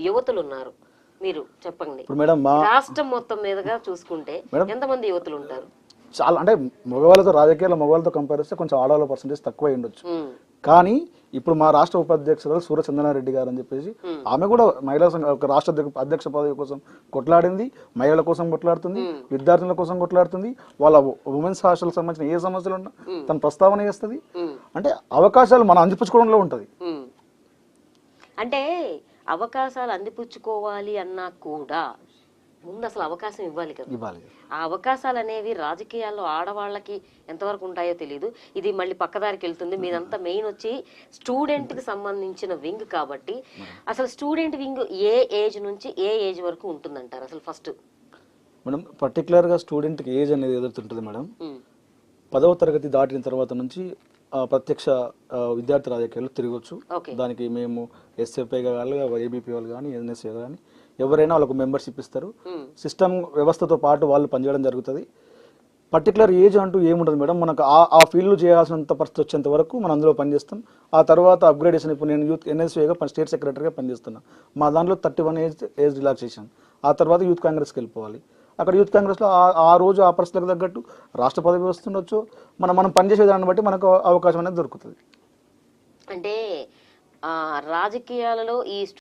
యువతులు ఉన్నారు మీరు చెప్పండి. మేడం మా రాష్ట్రం మొత్తం మీదుగా చూసుకుంటే? ఎంతమంది యువతులు ఉంటారు చాలా అంటే మగవాళ్ళతో రాజకీయాల్లో మగవాళ్ళతో కంపేర్ చేస్తే కొంచెం ఆడవాళ్ళ పర్సంటేజ్ తక్కువ ఉండొచ్చు. కానీ ఇప్పుడు మా రాష్ట్ర ఉపాధ్యక్షురాలు సూర్య చంద్రనారెడ్డి గారు అని చెప్పేసి ఆమె కూడా మహిళా సంఘ ఒక రాష్ట్ర అధ్యక్ష- పదవి కోసం కొట్లాడింది మహిళల కోసం కొట్లాడుతుంది విద్యార్థుల కోసం కొట్లాడుతుంది వాళ్ళ ఉమెన్స్ హాస్టల్ సంబంధించిన ఏ సమస్యలు ఉన్నా తన ప్రస్తావన చేస్తుంది. అంటే అవకాశాలు మనం అందిపుచ్చుకోవడంలో ఉంటుంది. అంటే అవకాశాలు అందిపుచ్చుకోవాలి అన్నా కూడా ముందు అసలు అవకాశం ఇవ్వాలి కదా. ఇవ్వాలి ఆ అవకాశాలు అనేవి రాజకీయాల్లో ఆడవాళ్ళకి ఎంతవరకు ఉంటాయో తెలియదు ఇది మళ్ళీ పక్కదారికి వెళ్తుంది. మీదంతా మెయిన్ వచ్చి స్టూడెంట్కి సంబంధించిన వింగ్ కాబట్టి అసలు స్టూడెంట్ వింగ్ ఏ ఏజ్ నుంచి ఏ ఏజ్ వరకు ఉంటుందంటారు అసలు ఫస్ట్? మేడం పర్టికులర్గా స్టూడెంట్కి ఏజ్ అనేది ఎదురుతుంటుంది మేడం. పదవ తరగతి దాటిన తర్వాత నుంచి ప్రత్యక్ష విద్యార్థి రాజకీయాలు తిరగవచ్చు ఓకే. దానికి మేము ఎస్ఎఫ్ఐ కానీ ఏబీపీ వాళ్ళు కానీ ఎన్ఎస్ఏ కానీ ఎవరైనా వాళ్ళకు మెంబర్షిప్ ఇస్తారు. సిస్టమ్ వ్యవస్థతో పాటు వాళ్ళు పనిచేయడం జరుగుతుంది. పర్టికులర్ ఏజ్ అంటూ ఏముండదు మేడం. మనకు ఆ ఆ ఫీల్డ్ చేయాల్సినంత పరిస్థితి వచ్చేంత వరకు మనం అందులో పనిచేస్తాం. ఆ తర్వాత అప్గ్రేడేషన్ ఇప్పుడు నేను యూత్ ఎన్ఎస్ఏగా స్టేట్ సెక్రటరీగా పనిచేస్తున్నా. మా దాంట్లో thirty one age age relaxation. ఆ తర్వాత యూత్ కాంగ్రెస్కి వెళ్ళిపోవాలి. అక్కడ యూత్ కాంగ్రెస్లో ఆ- రోజు ఆ పరిస్థితులకు తగ్గట్టు రాష్ట్ర పదవి వస్తుండొచ్చు. మనం మనం పనిచేసే దాన్ని బట్టి మనకు అవకాశం అనేది దొరుకుతుంది. అంటే రాజకీయాలలో ఈ